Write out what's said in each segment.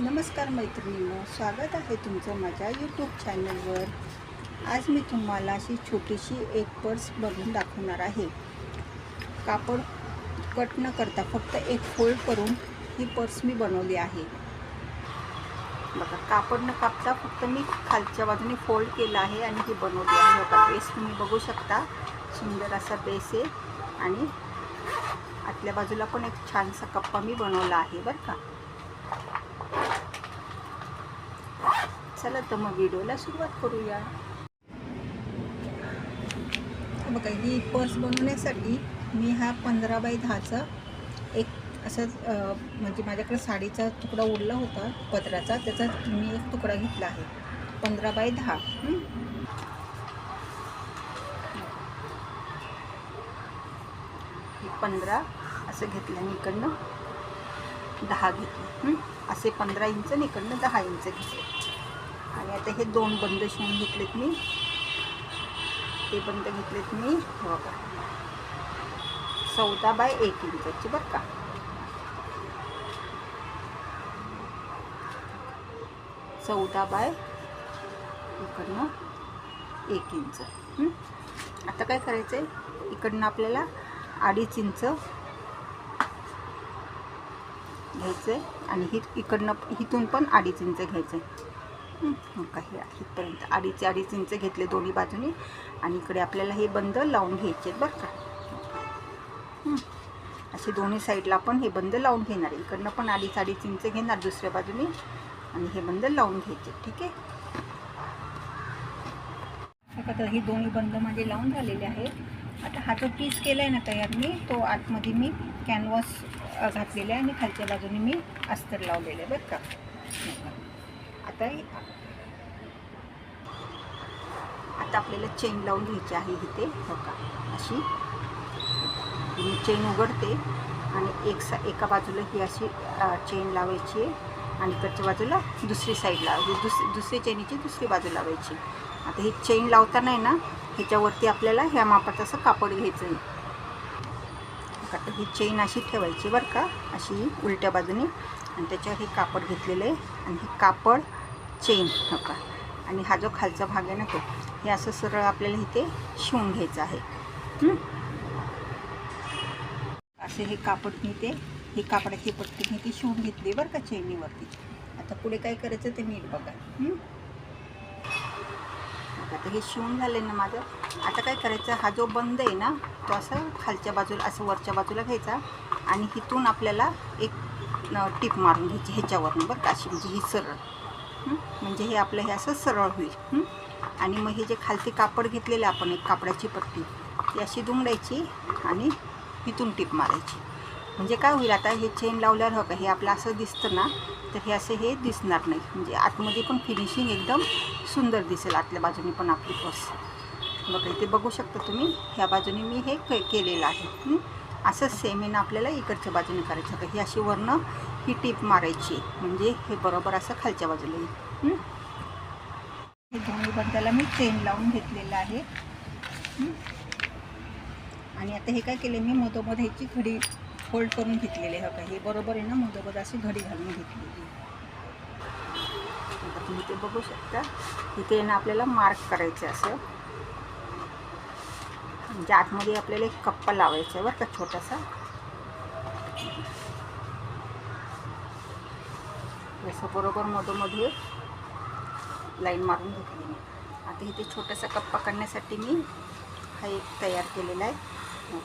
नमस्कार मैत्रिणींनो स्वागत आहे तुमचं माझ्या यूट्यूब चॅनलवर आज मी तुम्हाला अशी छोटीशी एक पर्स बघून दाखवणार आहे. कापड कट न करता फक्त एक फोल्ड करून ही पर्स मी बनवली आहे. बघा कापड न कापता फक्त मी खालच्या बाजूने फोल्ड केलं आहे आणि ही बनवली आहे. बघा बेस तुम्ही बघू शकता. सुंदर असा बेस आहे. आणि आतल्या बाजूला पण एक छानसा कप्पा मी बनवला आहे बरं का? चला तर मग व्हिडिओला सुरुवात करूया. बघा ही पर्स बनवण्यासाठी मी हा पंधरा बाय दहाचा एक असंच अं, म्हणजे माझ्याकडे साडीचा तुकडा उरला होता पदराचा त्याचा मी एक तुकडा घेतला आहे. पंधरा बाय दहा. पंधरा असं घेतलं आणि इकडनं. दहा घेतले? असे पंधरा इंच आणि इकडनं दहा इंच घेतले. आणि आता हे दोन बंद शिवून घेतलेत मी. ते बंद घेतलेत मी. बघा चौदा बाय एक इंचाची बरं का. चौदा बाय इकडनं एक इंच. आता काय करायचं आहे इकडनं आपल्याला अडीच इंच घ्यायचं आहे आणि ही इकडनं इथून पण अडीच इंच घ्यायचं आहे मग काही इथपर्यंत अडीच अडीच इंच घेतले दोन्ही बाजूने. आणि इकडे आपल्याला हे बंद लावून घ्यायचे आहेत बरं का. असे दोन्ही साईडला आपण हे बंद लावून घेणार आहे. इकडनं पण अडीच अडीच इंच घेणार दुसऱ्या बाजूने. आणि हे बंद लावून घ्यायचे ठीक आहे? तर हे दोन्ही बंद माझे लावून झालेले आहेत. आता हा जो पीस केला आहे ना तयार मी तो आतमध्ये मी कॅनव्हास घातलेला आहे आणि खालच्या बाजूने मी अस्तर लावलेलं आहे बरं का? आता आता आपल्याला चेन लावून घ्यायची आहे इथे हो का? अशी. मी चेन उघडते आणि एक सा एका बाजूला ही अशी चेन लावायची आहे आणि इकडच्या बाजूला दुसरी साईड लावायची दुसरी दुसरी चेनीची दुसरी बाजू लावायची आता ही चेन लावताना आहे ना ह्याच्यावरती आपल्याला ह्या मापाचं असं कापड घ्यायचं आहे. हो आता ही चेन अशी ठेवायची बरं का अशी उलट्या बाजूने. आणि त्याच्यावर हे कापड घेतलेलं आहे. आणि हे कापड चेन नका. आणि हा जो खालचा भाग आहे ना तो हे असं सरळ आपल्याला इथे शिवून घ्यायचं आहे. असे हे कापड मी ते हे कापडाची पट्टी मी ती शिवून घेतली बरं का चेनीवरती. आता पुढे काय करायचं ते नीट बघा. आता हे शिवून झाले ना माझं. आता काय करायचं हा जो बंद आहे ना तो असं खालच्या बाजूला असं वरच्या बाजूला घ्यायचा आणि इथून आपल्याला एक टीप मारून घ्यायची ह्याच्यावरनं बरं का अशी म्हणजे ही सरळ. म्हणजे हे आपलं हे असं सरळ होईल. आणि मग हे जे खालती कापड घेतलेलं आपण एक कापडाची पट्टी ती अशी दुमडायची आणि इथून टीप मारायची. म्हणजे काय होईल आता हे चेन लावल्यावर हवं का हे आपलं असं दिसतं ना तर हे असं हे दिसणार नाही. म्हणजे आतमध्ये पण फिनिशिंग एकदम सुंदर दिसेल आतल्या बाजूने पण आपली पर्स बघा इथे बघू शकता तुम्ही ह्या बाजूने मी हे के केलेलं आहे. असंच असं सेम आहे ना आपल्याला इकडच्या बाजूने करायचं. तर ही अशी वरनं ही टीप मारायची. म्हणजे हे बरोबर असं खालच्या बाजूला येईल. हे दोन्ही बंदाला मी चेन लावून घेतलेलं आहे. आणि आता हे काय केले मी मधोमध ह्याची घडी फोल्ड करून घेतलेली आहे. का हे बरोबर आहे ना मधोमध अशी घडी घालून घेतलेली आहे. आता तुम्ही ते बघू शकता. इथे ना आपल्याला मार्क करायचं आहे असं. म्हणजे आतमध्ये आपल्याला एक कप्पा लावायचा आहे बरं का छोटासा. जसं बरोबर मधोमध्ये लाईन मारून घेतली मी. आता इथे छोटासा कप पकडण्यासाठी मी हा एक तयार केलेला आहे. हो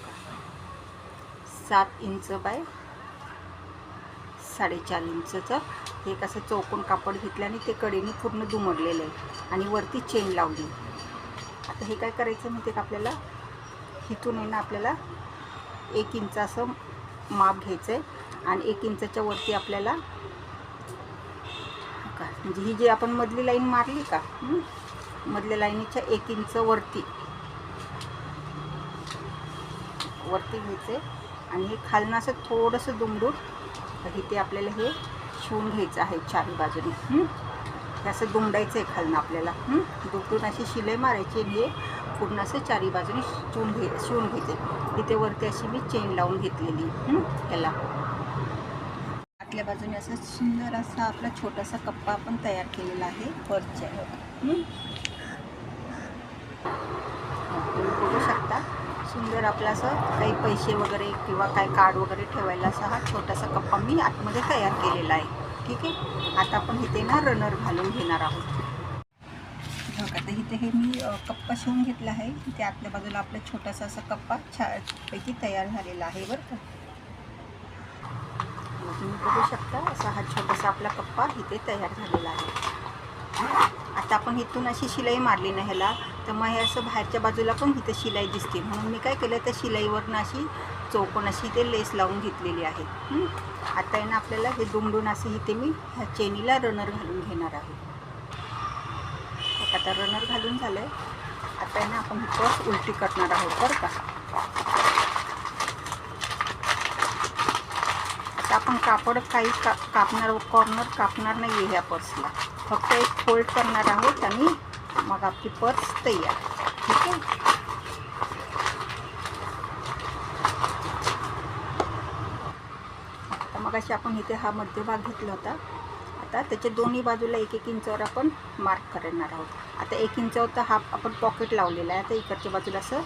सात इंच बाय साडेचार इंचचं हे कसं चौकोन कापड घेतलं आणि ते कडेने पूर्ण दुमडलेलं आहे. आणि वरती चेन लावली. आता हे काय करायचं माहिती का आपल्याला? इथून आहे ना आपल्याला एक इंच असं माप घ्यायचं आहे आणि एक इंचाच्या वरती आपल्याला म्हणजे ही जी आपण मधली लाईन मारली का मधल्या लाईनीच्या एक इंच वरती. वरती घ्यायचे आणि हे खालनं असं थोडंसं दुमडून तर इथे आपल्याला हे शिवून घ्यायचं आहे चारी बाजूने हे? असं दुमडायचं आहे खालनं आपल्याला दुमडून अशी शिलाई मारायची आणि हे पूर्ण असं चारी बाजूने शिवून घे शिवून घ्यायचे. इथे वरती अशी मी चेन लावून घेतलेली ह्याला आतल्या बाजूने असा सुंदर असा आपला छोटासा कप्पा आपण तयार केलेला आहे वरच्या तुम्ही बघू शकता सुंदर आपला असं काही पैसे वगैरे किंवा काही कार्ड वगैरे ठेवायला असा हा छोटासा कप्पा मी आतमध्ये तयार केलेला आहे. ठीक आहे? आता आपण इथे ना रनर घालून घेणार आहोत. बघा आता इथे हे मी कप्पा शिवून घेतला आहे. इथे आतल्या बाजूला आपला छोटासा असा कप्पा छानपैकी तयार झालेला आहे बरं का. बघू शकता. असा हा छोटासा आपला कप्पा इथे तयार झालेला आहे. आता आपण इथून अशी शिलाई मारली ना ह्याला तर मग हे असं बाहेरच्या बाजूला पण इथे शिलाई दिसते. म्हणून मी काय केलं त्या शिलाईवरनं अशी चौकोन अशी इथे लेस लावून घेतलेली आहे. आता आहे ना आपल्याला हे दुमडून असे इथे मी ह्या चेनीला रनर घालून घेणार आहे. आता रनर घालून झालं आहे आता आहे ना आपण ही उलटी करणार आहोत बरं का? तर आपण कापड काही का कापणार कॉर्नर कापणार नाही आहे ह्या पर्सला फक्त एक फोल्ड करणार आहोत आणि मग आपली पर्स तयार. ठीक आहे? आता मग अशी आपण इथे हा मध्यभाग घेतला होता. आता त्याच्या दोन्ही बाजूला एक एक इंचावर आपण मार्क करणार आहोत. आता एक इंचावर तर हा आपण पॉकेट लावलेला आहे. आता इकडच्या बाजूला असं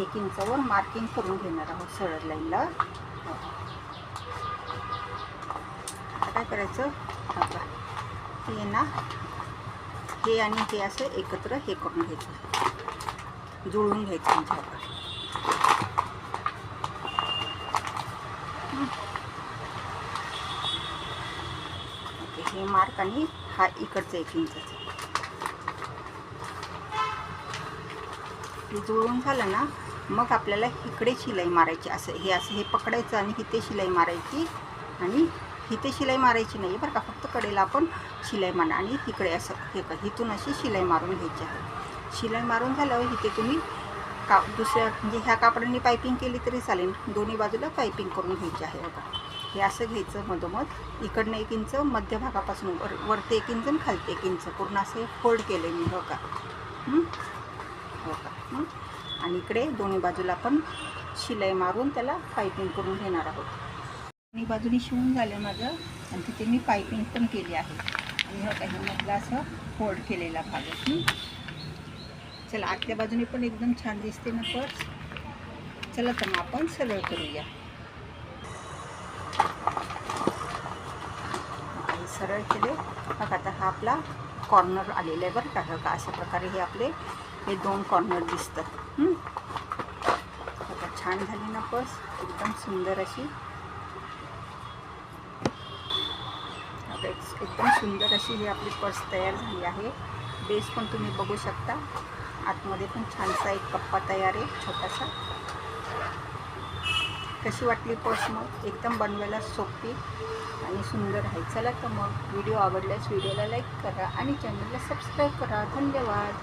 एक इंचावर मार्किंग करून घेणार आहोत सरळ लाईनला करायचं? बघा. हे ना हे आणि हे असं एकत्र हे करून घ्यायचं. जुळून घ्यायचं म्हणजे ओके हे मार्क आणि हा इकडचं एक इंचाचं. हे झालं ना मग आपल्याला इकडे शिलाई मारायची असं हे असं हे पकडायचं आणि इथे शिलाई मारायची आणि इथे शिलाई मारायची नाही बरं का फक्त कडेला आपण शिलाई मारा आणि इकडे असं हे का इथून अशी शिलाई मारून घ्यायची आहे. शिलाई मारून झाल्यावर इथे तुम्ही का दुसऱ्या म्हणजे ह्या कापडांनी पायपिंग केली तरी चालेल दोन्ही बाजूला पायपिंग करून घ्यायची आहे बघा. हे असं घ्यायचं मधोमध इकडनं एक इंच मध्यभागापासून वर वरती एक इंच आणि खालते एक इंच पूर्ण असं फोल्ड केलं मी हो का? हो? का? आणि इकडे दोन्ही बाजूला आपण शिलाई मारून त्याला पायपिंग करून घेणार आहोत. आणि बाजूने शिवून झालं माझं. आणि तिथे मी पायपिंग पण केली आहे. आणि हा काही मधला असं फोल्ड केलेला भाग आहे. चला आतल्या बाजूने पण एकदम छान दिसते ना पर्स. चला तर मग आपण सरळ करूया. सरळ केले. मग आता हा आपला कॉर्नर आलेला आहे बरं का. का अशा प्रकारे हे आपले हे दोन कॉर्नर दिसतात. आता छान झाली ना पर्स. एकदम सुंदर अशी. आता एकदम सुंदर अशी ही आपली पर्स तयार झाली आहे. बेस पण तुम्ही बघू शकता. आतमध्ये पण छानसा एक कप्पा तयार आहे छोटासा. कशी वाटली पर्स मग? एकदम बनवायला सोपी आणि सुंदर आहे. चला तर मग व्हिडिओ आवडल्यास व्हिडिओला लाईक करा आणि चॅनलला सबस्क्राईब करा. धन्यवाद.